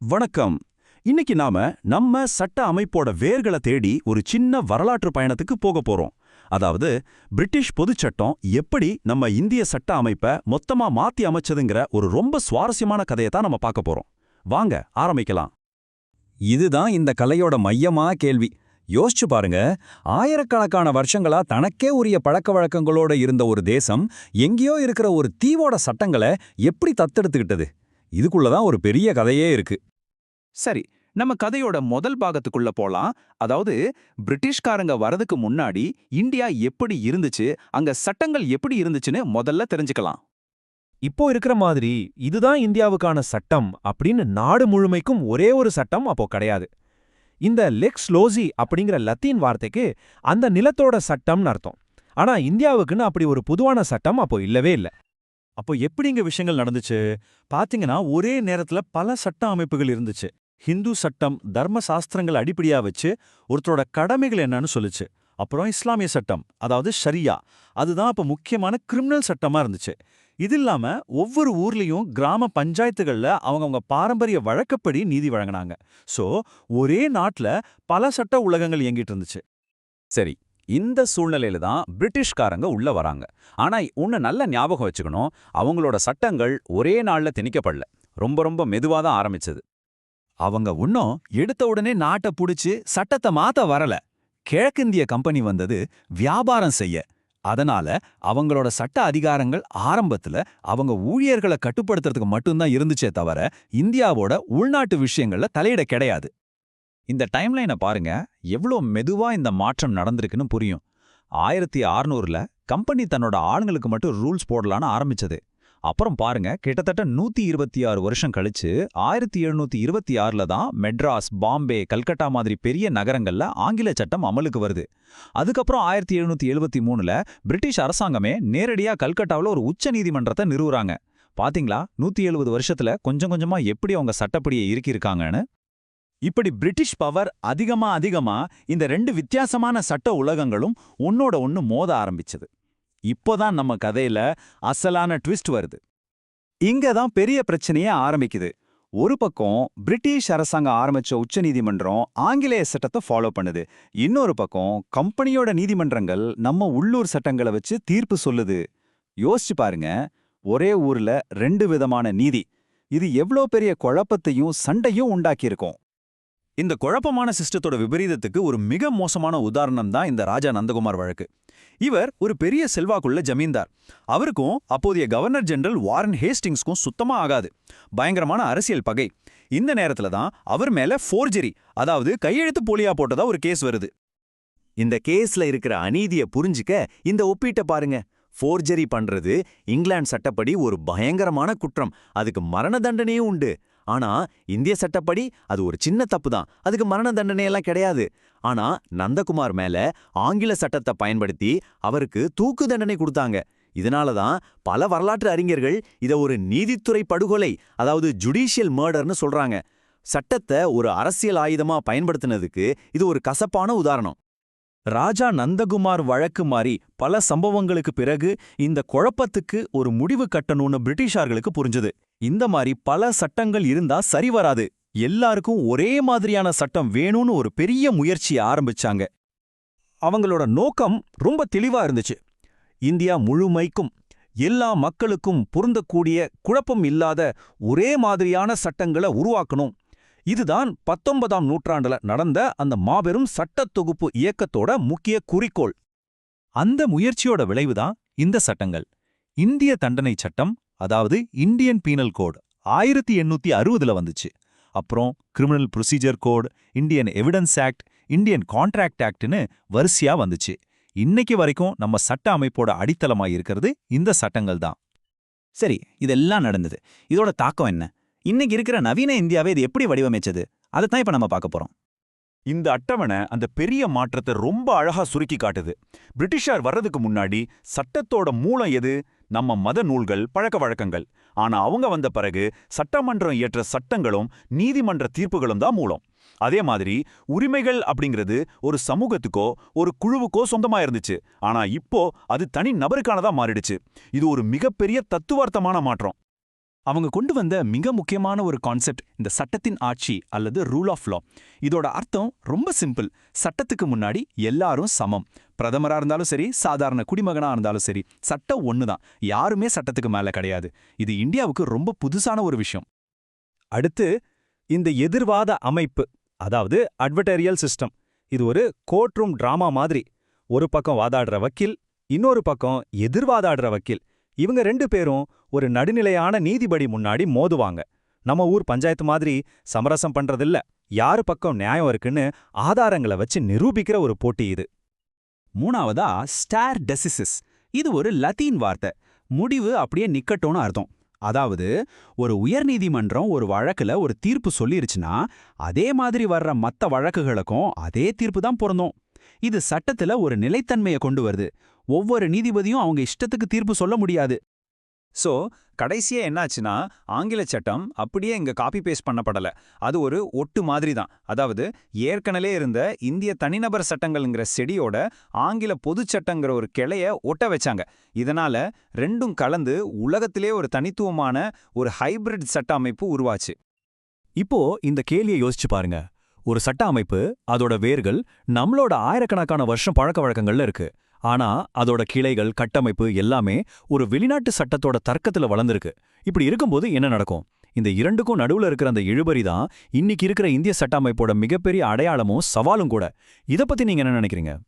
வணக்கம். இன்னைக்கு நாம நம்ம சட்ட அமைப்போட வேர்களை தேடி ஒரு சின்ன வரலாற்று பயணத்துக்கு போக போறோம். அதாவது பிரிட்டிஷ் பொதுச் சட்டம் எப்படி நம்ம இந்திய சட்ட அமைப்பை மொத்தமா மாத்தி அமைச்சதுங்கிற ஒரு ரொம்ப சுவாரஸ்யமான கதையை தான் நம்ம பார்க்க போறோம். வாங்க ஆரம்பிக்கலாம். இதுதான் இந்த கலையோட மையமா கேள்வி. யோசிச்சு பாருங்க ஆயிரக்கணக்கான வருஷங்களா தனக்கே உரிய பழக்க வழக்கங்களோட இருந்த ஒரு தேசம் எங்கேயோ இருக்கிற ஒரு தீவோட சட்டங்களை எப்படி தத்தெடுத்துக்கிட்டது? இதுக்குள்ளதான் ஒரு பெரிய கதையே இருக்கு. சரி நம்ம கதையோட முதல் பாகத்துக்குள்ள போலாம். அதாவது பிரிட்டிஷ்காரங்க வரதுக்கு முன்னாடி இந்தியா எப்படி இருந்துச்சு அங்க சட்டங்கள் எப்படி இருந்துச்சுன்னு முதல்ல தெரிஞ்சுக்கலாம். இப்போ இருக்கிற மாதிரி இதுதான் இந்தியாவுக்கான சட்டம் அப்படின்னு நாடு முழுமைக்கும் ஒரே ஒரு சட்டம் அப்போ கிடையாது. இந்த லெக்ஸ் லோசி அப்படிங்கிற லத்தீன் வார்த்தைக்கு அந்த நிலத்தோட சட்டம்னு அர்த்தம். ஆனா இந்தியாவுக்குன்னு அப்படி ஒரு பொதுவான சட்டம் அப்போ இல்லவே இல்ல. அப்போ எப்படிங்க விஷயங்கள் நடந்துச்சு? பாத்தீங்கன்னா ஒரே நேரத்துல பல சட்ட அமைப்புகள் இருந்துச்சு. ஹிந்து சட்டம் தர்ம சாஸ்திரங்கள் அடிப்படையா வச்சு ஒருத்தரோட கடமைகள் என்னன்னு சொல்லுச்சு. அப்புறம் இஸ்லாமிய சட்டம் அதாவது ஷரியா. அதுதான் அப்ப முக்கியமான கிரிமினல் சட்டமா இருந்துச்சு. இது இல்லாம ஒவ்வொரு ஊர்லயும் கிராம பஞ்சாயத்துகள்ல அவங்கவங்க பாரம்பரிய வழக்கப்படி நீதி வழங்கினாங்க. சோ ஒரே நாட்டுல பல சட்ட உலகங்கள் இயங்கிட்டு இருந்துச்சு. சரி இந்த சூழ்நிலையில தான் பிரிட்டிஷ்காரங்க உள்ள வராங்க. ஆனா ஒன்று நல்ல ஞாபகம் வச்சுக்கணும். அவங்களோட சட்டங்கள் ஒரே நாள்ல திணிக்கப்படல. ரொம்ப ரொம்ப மெதுவா தான் ஆரம்பிச்சது. அவங்க இன்னும் எடுத்த உடனே நாட்டை புடிச்சு சட்டத்தை மாத்த வரல. கிழக்கிந்திய கம்பெனி வந்தது வியாபாரம் செய்ய. அதனால அவங்களோட சட்ட அதிகாரங்கள் ஆரம்பத்துல அவங்க ஊழியர்களை கட்டுப்படுத்துறதுக்கு மட்டும்தான் இருந்துச்சே தவிர இந்தியாவோட உள்நாட்டு விஷயங்கள்ல தலையிட கிடையாது. இந்த டைம்லைனை பாருங்க எவ்வளோ மெதுவா இந்த மாற்றம் நடந்திருக்குன்னு புரியும். ஆயிரத்தி ஆறுநூறுல கம்பெனி தன்னோட ஆளுங்களுக்கு மட்டும் ரூல்ஸ் போடலான்னு ஆரம்பிச்சது. அப்புறம் பாருங்க கிட்டத்தட்ட நூத்தி இருபத்தி ஆறு வருஷம் கழிச்சு ஆயிரத்தி எழுநூத்தி இருபத்தி ஆறுல தான் மெட்ராஸ் பாம்பே கல்கட்டா மாதிரி பெரிய நகரங்கள்ல ஆங்கில சட்டம் அமலுக்கு வருது. அதுக்கப்புறம் ஆயிரத்தி எழுநூத்தி எழுபத்தி மூணுல பிரிட்டிஷ் அரசாங்கமே நேரடியா கல்கட்டாவில் ஒரு உச்ச நீதிமன்றத்தை நிறுவுறாங்க. பாத்தீங்களா? நூத்தி எழுபது வருஷத்துல கொஞ்சம் கொஞ்சமா எப்படி அவங்க சட்டப்படியை இருக்கிருக்காங்கன்னு இப்படி பிரிட்டிஷ் பவர் அதிகமா அதிகமா இந்த ரெண்டு வித்தியாசமான சட்ட உலகங்களும் ஒன்னோட ஒன்னு மோத ஆரம்பிச்சது. இப்போதான் நம்ம கதையில அசலான ட்விஸ்ட் வருது. இங்க தான் பெரிய பிரச்சனையே ஆரம்பிக்குது. ஒரு பக்கம் பிரிட்டிஷ் அரசாங்கம் ஆரம்பிச்ச உச்சநீதிமன்றம் ஆங்கிலேய சட்டத்தை ஃபாலோ பண்ணுது. இன்னொரு பக்கம் கம்பெனியோட நீதிமன்றங்கள் நம்ம உள்ளூர் சட்டங்களை வச்சு தீர்ப்பு சொல்லுது. யோசிச்சு பாருங்க ஒரே ஊர்ல ரெண்டு விதமான நீதி. இது எவ்ளோ பெரிய குழப்பத்தையும் சண்டையும் உண்டாக்கியிருக்கும். இந்த குழப்பமான சிஸ்டத்தோட விபரீதத்துக்கு ஒரு மிக மோசமான உதாரணம் தான் இந்த ராஜா நந்தகுமார் வழக்கு. இவர் ஒரு பெரிய செல்வாக்குள்ள ஜமீன்தார். அவருக்கும் அப்போதைய கவர்னர் ஜெனரல் வாரன் ஹேஸ்டிங்ஸ்க்கும் சுத்தமா ஆகாது. பயங்கரமான அரசியல் பகை. இந்த நேரத்துல தான் அவர் மேல ஃபோர்ஜரி அதாவது கையெழுத்து போலியா போட்டதா ஒரு கேஸ் வருது. இந்த கேஸ்ல இருக்கிற அநீதிய புரிஞ்சுக்க இந்த ஒப்பீட்டை பாருங்க. ஃபோர்ஜரி பண்றது இங்கிலாந்து சட்டப்படி ஒரு பயங்கரமான குற்றம். அதுக்கு மரண தண்டனையும் உண்டு. ஆனா இந்திய சட்டப்படி அது ஒரு சின்ன தப்பு தான் அதுக்கு மரண தண்டனையெல்லாம் கிடையாது. ஆனா நந்தகுமார் மேல ஆங்கில சட்டத்தை பயன்படுத்தி அவருக்கு தூக்கு தண்டனை கொடுத்தாங்க. இதனால தான் பல வரலாற்று அறிஞர்கள் இத ஒரு நீதித்துறை படுகொலை அதாவது ஜுடிஷியல் மர்டர்னு சொல்றாங்க. சட்டத்தை ஒரு அரசியல் ஆயுதமா பயன்படுத்தினதுக்கு இது ஒரு கசப்பான உதாரணம். ராஜா நந்தகுமார் வழக்கு மாறி பல சம்பவங்களுக்கு பிறகு இந்த குழப்பத்துக்கு ஒரு முடிவு கட்டணும்னு பிரிட்டிஷார்களுக்கு புரிஞ்சது. இந்த மாதிரி பல சட்டங்கள் இருந்தா சரி வராது. எல்லாருக்கும் ஒரே மாதிரியான சட்டம் வேணும்னு ஒரு பெரிய முயற்சியை ஆரம்பிச்சாங்க. அவங்களோட நோக்கம் ரொம்ப தெளிவா இருந்துச்சு. இந்தியா முழுமைக்கும் எல்லா மக்களுக்கும் பொருந்தக்கூடிய குழப்பம் இல்லாத ஒரே மாதிரியான சட்டங்களை உருவாக்கணும். இதுதான் பத்தொன்பதாம் நூற்றாண்டுல நடந்த அந்த மாபெரும் சட்டத் தொகுப்பு இயக்கத்தோட முக்கிய குறிக்கோள். அந்த முயற்சியோட விளைவுதான் இந்த சட்டங்கள். இந்திய தண்டனை சட்டம் அதாவது இந்தியன் பீனல் கோட் ஆயிரத்தி எண்ணூத்தி அறுபதுல வந்துச்சு. அப்புறம் criminal procedure code Indian evidence act Indian contract ஆக்ட்னு வரிசையா வந்துச்சு. இன்னைக்கு வரைக்கும் நம்ம சட்ட அமைப்போட அடித்தளமா இருக்கிறது இந்த சட்டங்கள் தான். சரி இதெல்லாம் நடந்தது. இதோட தாக்கம் என்ன? இன்னைக்கு இருக்கிற நவீன இந்தியாவை இது எப்படி வடிவமைச்சது? அதைத்தான் இப்ப நம்ம பார்க்க போறோம். இந்த அட்டவணை அந்த பெரிய மாற்றத்தை ரொம்ப அழகா சுருக்கி காட்டுது. பிரிட்டிஷார் வர்றதுக்கு முன்னாடி சட்டத்தோட மூலம் எது? நம்ம மத நூல்கள் பழக்க வழக்கங்கள். ஆனா அவங்க வந்த பிறகு சட்டமன்றம் இயற்ற சட்டங்களும் நீதிமன்ற தீர்ப்புகளும் தான் மூலம். அதே மாதிரி உரிமைகள் அப்படிங்கிறது ஒரு சமூகத்துக்கோ ஒரு குழுவுக்கோ சொந்தமா இருந்துச்சு. ஆனா இப்போ அது தனி நபருக்கானதா மாறிடுச்சு. இது ஒரு மிகப்பெரிய தத்துவார்த்தமான மாற்றம். அவங்க கொண்டு வந்த மிக முக்கியமான ஒரு கான்செப்ட் இந்த சட்டத்தின் ஆட்சி அல்லது ரூல் ஆஃப் லா. இதோட அர்த்தம் ரொம்ப சிம்பிள். சட்டத்துக்கு முன்னாடி எல்லாரும் சமம். பிரதமரா இருந்தாலும் சரி சாதாரண குடிமகனா இருந்தாலும் சரி சட்டம் ஒண்ணுதான். யாருமே சட்டத்துக்கு மேல கிடையாது. இது இந்தியாவுக்கு ரொம்ப புதுசான ஒரு விஷயம். அடுத்து இந்த எதிர்வாத அமைப்பு அதாவது அட்வர்டரியல் சிஸ்டம் இது ஒரு கோர்ட் ரூம் டிராமா மாதிரி. ஒரு பக்கம் வாதாடுற வக்கீல் இன்னொரு பக்கம் எதிர்வாதாடுற வக்கீல். இவங்க ரெண்டு பேரும் ஒரு நடுநிலையான நீதிபடி முன்னாடி மோதுவாங்க. நம்ம ஊர் பஞ்சாயத்து மாதிரி சமரசம் பண்றதில்ல. யாரு பக்கம் நியாயம் இருக்குன்னு ஆதாரங்களை வச்சு நிரூபிக்கிற ஒரு போட்டி இது. மூணாவதா ஸ்டார் டெசிசிஸ் இது ஒரு லத்தீன் வார்த்தை. முடிவு அப்படியே நிக்கட்டும்னு அர்த்தம். அதாவது ஒரு உயர்நீதிமன்றம் ஒரு வழக்குல ஒரு தீர்ப்பு சொல்லிருச்சுன்னா அதே மாதிரி வர்ற மத்த வழக்குகளுக்கும் அதே தீர்ப்பு தான் பொருந்தும். இது சட்டத்துல ஒரு நிலைத்தன்மையை கொண்டு வருது. ஒவ்வொரு நீதிபதியும் அவங்க இஷ்டத்துக்கு தீர்ப்பு சொல்ல முடியாது. சோ கடைசியா என்னாச்சுன்னா ஆங்கில சட்டம் அப்படியே இங்க காப்பி பேஸ்ட் பண்ணப்படல. அது ஒரு ஒட்டு மாதிரி தான் அதாவது ஏற்கனவே இருந்த இந்திய தனிநபர் சட்டங்கள்ங்கிற செடியோட ஆங்கில பொதுச் சட்டங்கிற ஒரு கிளைய ஒட்ட வச்சாங்க. இதனால ரெண்டும் கலந்து உலகத்திலே ஒரு தனித்துவமான ஒரு ஹைபிரிட் சட்ட அமைப்பு உருவாச்சு. இப்போ இந்த கேள்வியை யோசிச்சு பாருங்க. ஒரு சட்ட அமைப்பு அதோட வேர்கள் நம்மளோட ஆயிரக்கணக்கான வருஷம் பழக்க வழக்கங்கள்ல இருக்கு. ஆனா அதோட கிளைகள் கட்டமைப்பு எல்லாமே ஒரு வெளிநாட்டு சட்டத்தோட தர்க்கத்துல வளர்ந்திருக்கு. இப்படி இருக்கும்போது என்ன நடக்கும்? இந்த இரண்டுக்கும் நடுவுல இருக்கிற அந்த இழுபறி தான் இன்னைக்கு இருக்கிற இந்திய சட்ட அமைப்போட மிகப்பெரிய அடையாளமும் சவாலும் கூட. இத பத்தி நீங்க என்ன நினைக்கிறீங்க?